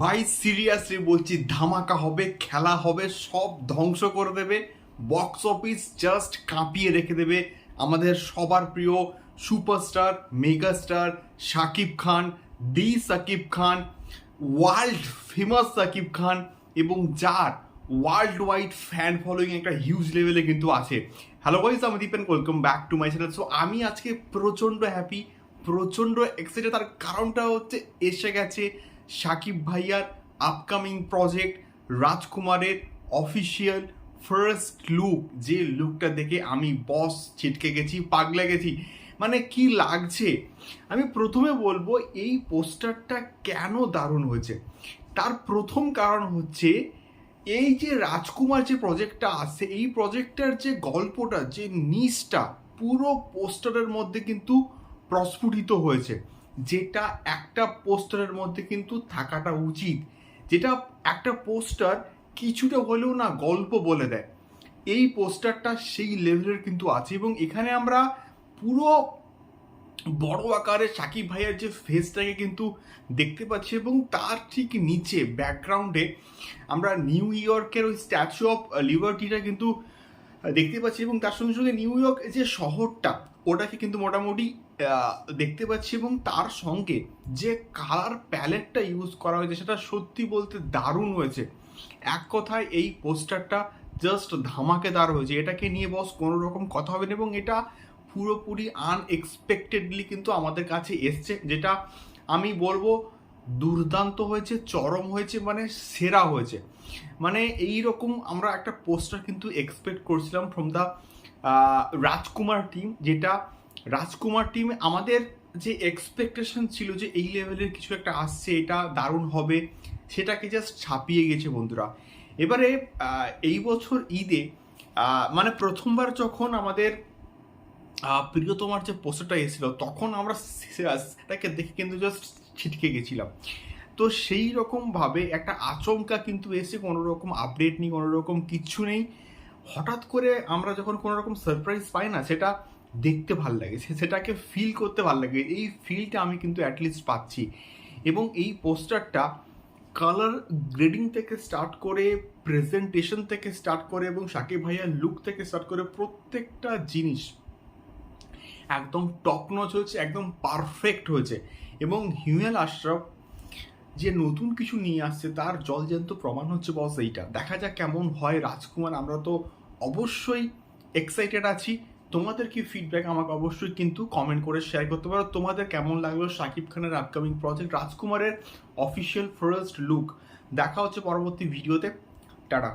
ভাই সিরিয়াসলি বলছি, ধামাকা হবে, খেলা হবে, সব ধ্বংস করে দেবে। বক্স অফিস জাস্ট কাঁপিয়ে রেখে দেবে আমাদের সবার প্রিয় superstar megastar Shakib Khan the Shakib Khan world famous Shakib Khan এবং যার ওয়ার্ল্ড ওয়াইড ফ্যান ফলোয়িং একটা হিউজ লেভেলে কিন্তু আছে। হ্যালো গাইস আমি Dipen welcome back to my channel so আমি আজকে প্রচণ্ড হ্যাপি প্রচণ্ড এক্সাইটেড তার কারণটা হচ্ছে, এসে গেছে সাকিব ভাইয়ার আপকামিং প্রজেক্ট রাজকুমারের অফিসিয়াল ফার্স্ট লুক যে লুকটা দেখে আমি বস ছিটকে গেছি, পাগলে গেছি। মানে কি লাগছে? আমি প্রথমে বলব, এই পোস্টারটা কেন দারুণ হয়েছে? তার প্রথম কারণ হচ্ছে, এই যে রাজকুমার যে প্রজেক্টটা আছে, এই প্রজেক্টটার যে গল্পটা, যে নিচটা পুরো পোস্টারের মধ্যে কিন্তু প্রস্ফুটিত হয়েছে। যেটা একটা পোস্টারের মধ্যে কিন্তু থাকাটা উচিত। যেটা একটা পোস্টার কিছুটা হলেও না গল্প বলে দেয়। এই পোস্টারটা সেই লেভেলের কিন্তু আছে এবং এখানে আমরা পুরো বড় আকারে সাকিব ভাইয়ের যে ফেসটাকে কিন্তু দেখতে পাচ্ছি এবং তার ঠিক নিচে ব্যাকগ্রাউন্ডে আমরা নিউ ইয়র্কের ওই স্ট্যাচু অফ লিবার্টিটা কিন্তু দেখতে পাচ্ছি এবং তার সঙ্গে সঙ্গে নিউ ইয়র্ক যে শহরটা, ওটাকে কিন্তু মোটামুটি দেখতে পাচ্ছি এবং তার সঙ্গে যে কালার প্যালেটটা ইউজ করা হয়েছে সেটা সত্যি বলতে দারুণ হয়েছে। এক কথায় এই পোস্টারটা জাস্ট ধামাকেদার হয়েছে। এটাকে নিয়ে বস কোনো রকম কথা হবে না এবং এটা পুরোপুরি আনএক্সপেক্টেডলি কিন্তু আমাদের কাছে এসছে, যেটা আমি বলব দুর্দান্ত হয়েছে, চরম হয়েছে মানে সেরা হয়েছে। মানে এই রকম আমরা একটা পোস্টার কিন্তু এক্সপেক্ট করছিলাম ফ্রম দ্য রাজকুমার টিম যেটা রাজকুমার টিম আমাদের যে এক্সপেকটেশন ছিল যে এই লেভেলের কিছু একটা আসছে, এটা দারুণ হবে, সেটাকে জাস্ট ছাপিয়ে গেছে বন্ধুরা। এবারে এই বছর ঈদে মানে প্রথমবার যখন আমাদের প্রিয়তমার যে পোস্টারটা এসেছিল, তখন আমরা সেটাকে দেখে কিন্তু জাস্ট ছিটকে গেছিলাম। তো সেই রকমভাবে একটা আচমকা কিন্তু এসে কোনো রকম আপডেট নেই, কোনো রকম কিচ্ছু নেই। হঠাৎ করে আমরা যখন কোনো রকম সারপ্রাইজ পাই না, সেটা দেখতে ভালো লাগে সেটাকে ফিল করতে ভালো লাগে। এই ফিলটা আমি কিন্তু অ্যাটলিস্ট পাচ্ছি। এবং এই পোস্টারটা কালার গ্রেডিং থেকে স্টার্ট করে প্রেজেন্টেশন থেকে স্টার্ট করে এবং সাকিব ভাইয়ার লুক থেকে স্টার্ট করে প্রত্যেকটা জিনিস একদম টপ নচ হয়েছে, একদম পারফেক্ট হয়েছে। এবং হিমেল আশরাফ যে নতুন কিছু নিয়ে আসছে, তার জলজান্ত প্রমাণ হচ্ছে বস এইটা। দেখা যাক কেমন হয়। রাজকুমার, আমরা তো অবশ্যই এক্সাইটেড আছি। তোমাদের কি ফিডব্যাক আমাকে অবশ্যই কিন্তু কমেন্ট করে শেয়ার করতে পারো। তোমাদের কেমন লাগল শাকিব খানের আপকামিং প্রজেক্ট রাজকুমারের অফিসিয়াল ফার্স্ট লুক দেখা হচ্ছে পরবর্তী ভিডিওতে টাটা।